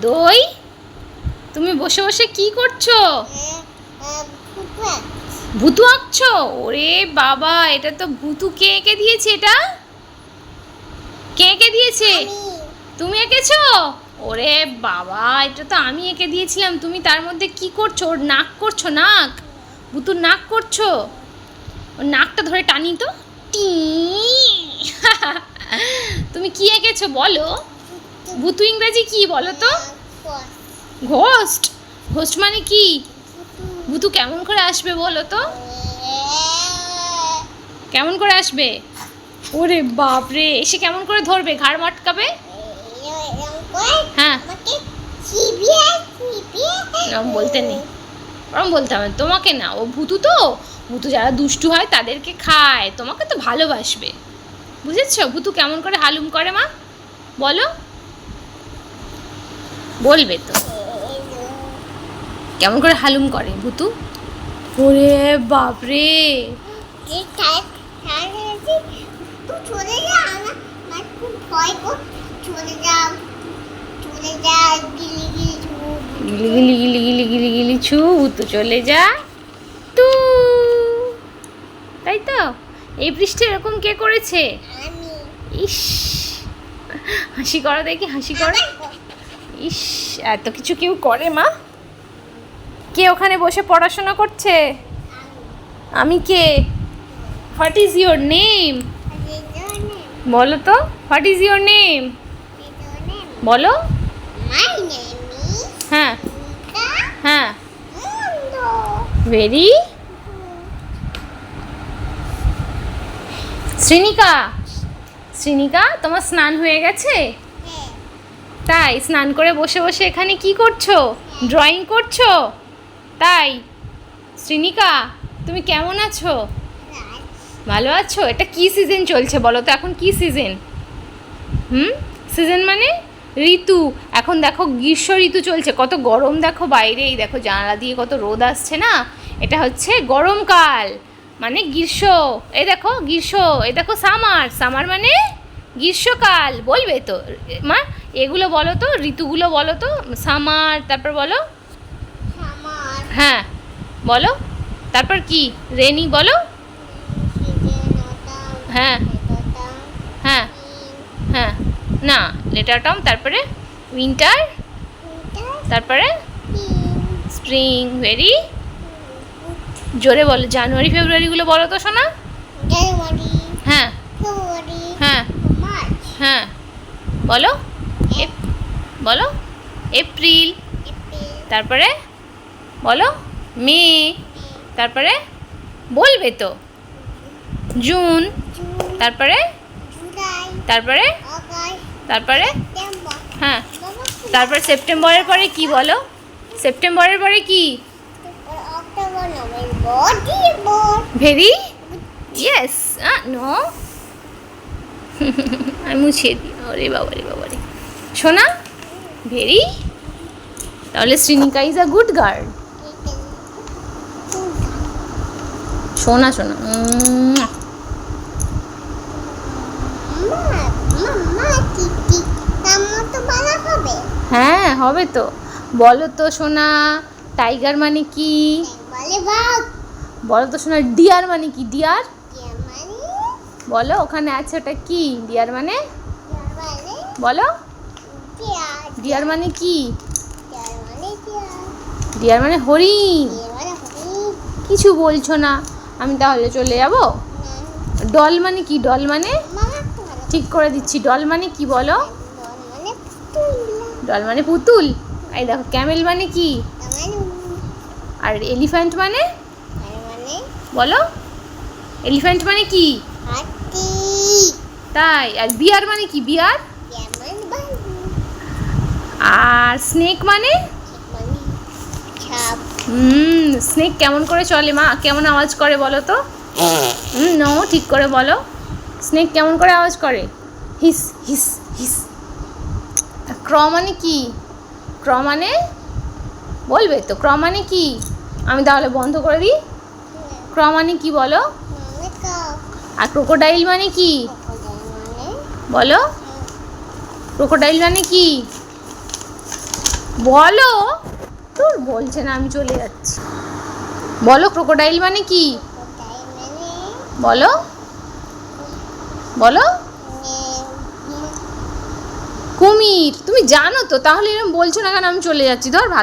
দই? তুমি বসে বসে কি করছ? ভুতু আঁকছো? ওরে বাবা, এটা তো ভুতু কে এঁকে দিয়েছে এটা? কে এঁকে দিয়েছে? তুমি এঁকেছো? ওরে বাবা, এটা তো আমি এঁকে দিয়েছিলাম। তুমি তার মধ্যে কি করছ? ওর নাক করছ, নাক? ভুতুর নাক করছ? ওর নাকটা ধরে টানি তো? তুমি কি এঁকেছো বলো? ভুতু ইংরেজি কি বলো তো? ঘোস্ট। ঘোস্ট মানে কি? ভুতু কেমন করে আসবে বলো তো? কেমন করে আসবে? ওরে বাপরে, এসে কেমন করে ধরবে? ঘাড় মটকাবে? হ্যাঁ। বলতে নেই। ওরম বলতে হবে তোমাকে না, ও ভুতু তো। ভুতু যারা দুষ্টু হয় তাদেরকে খায়। তোমাকে তো ভালোবাসবে। বুঝেছ? ভুতু কেমন করে হালুম করে মা? বলো। বলবে তো। কেমন করে হালুম করে ভুতু? ওরে বাপরে। গিলি গিলি গিলি গিলি গিলি গিলি ছু ভুতু চলে যা তু। তাই তো? এই পৃষ্ঠে এরকম কে করেছে? ইস। হাসি করো দেখি হাসি করো। ইস, এত কিছু কেউ করে, মা? কে ওখানে বসে পড়াশোনা করছে? আমি কে? হোয়াট ইজ ইয়োর নেম বলো তো হোয়াট ইজ ইয়োর নেম বলো। হ্যাঁ। হ্যাঁ। ভেরি শ্রীনিকা? শ্রীনিকা, তোমার স্নান হয়ে গেছে? তাই স্নান করে বসে বসে এখানে কি করছ? ড্রয়িং করছ? তাই? শ্রীনিকা, তুমি কেমন আছো? ভালো আছো? এটা কি সিজন চলছে বলো তো, এখন কি সিজন হুম? সিজন মানে? ঋতু। এখন দেখো গ্রীষ্ম ঋতু চলছে, কত গরম দেখো বাইরে এই দেখো জানালা দিয়ে কত রোদ আসছে না? এটা হচ্ছে গরমকাল মানে গ্রীষ্ম। এই দেখো, গ্রীষ্ম, এই দেখো সামার। সামার মানে গ্রীষ্মকাল, বলবে তো, মা? এগুলো বলো তো ঋতুগুলো বলো তো সামার তারপর বলো? হ্যাঁ বলো। তারপর কি? রেনি বলো? হ্যাঁ। হ্যাঁ। হ্যাঁ। না লেটার টার্ম তারপরে উইন্টার তারপরে স্প্রিং ভেরি। জোরে বলো জানুয়ারি ফেব্রুয়ারিগুলো বলো তো শোনা। হ্যাঁ। হ্যাঁ। হ্যাঁ। বলো। বলো, এপ্রিল, তারপরে, বলো, মে, তারপরে, বলবে তো, জুন, তারপরে তারপরে তারপরে হ্যাঁ তারপরে সেপ্টেম্বরের পরে কি বলো? সেপ্টেম্বরের পরে কি. ভেরি ইয়েস নো আমি মুছিয়ে দিই। ওরে বাবা রে বাবা রে শোনা? ভেরি? তাহলে Shrinika is a good girl ভালো হবে হ্যাঁ হবে তো। বলো তো সোনা টাইগার মানে কি? বলে বলো তো সোনা ডিয়ার মানে কি? ডিয়ার বলো ওখানে আছে ওটা কি? ডিয়ার মানে? মানে? বলো। ডিয়ার মানে কি? ডিয়ার মানে হরিণ কিছু বলছো না আমি তাহলে চলে যাব? ডল মানে কি? ডল মানে? ঠিক করে দিচ্ছি ডল মানে কি বলো? ডল মানে পুতুল। এই দেখো ক্যামেল মানে কি? আর এলিফ্যান্ট মানে? বলো। এলিফ্যান্ট মানে কি? তাই আর বিয়ার মানে কি? বিয়ার? আর স্নেক মানে? হুম স্নেক কেমন করে চলে মা? কেমন আওয়াজ করে বলো তো? হুম নো ঠিক করে বলো। স্নেক কেমন করে আওয়াজ করে? হিস হিস হিস ক্র মানে কি? ক্র মানে? বলবে তো ক্র মানে কি? আমি তাহলে বন্ধ করে দিই। ক্র মানে কি বলো? আর ক্রোকোডাইল মানে কি? বলো। ক্রোকোডাইল মানে কি? বলো। তোর বলছে না আমি চলে যাচ্ছি। বলো ক্রোকোডাইল মানে কি? বলো। বলো। কুমির তুমি জানো তো তাহলে এরকম বলছো না কেন আমি চলে যাচ্ছি। ধর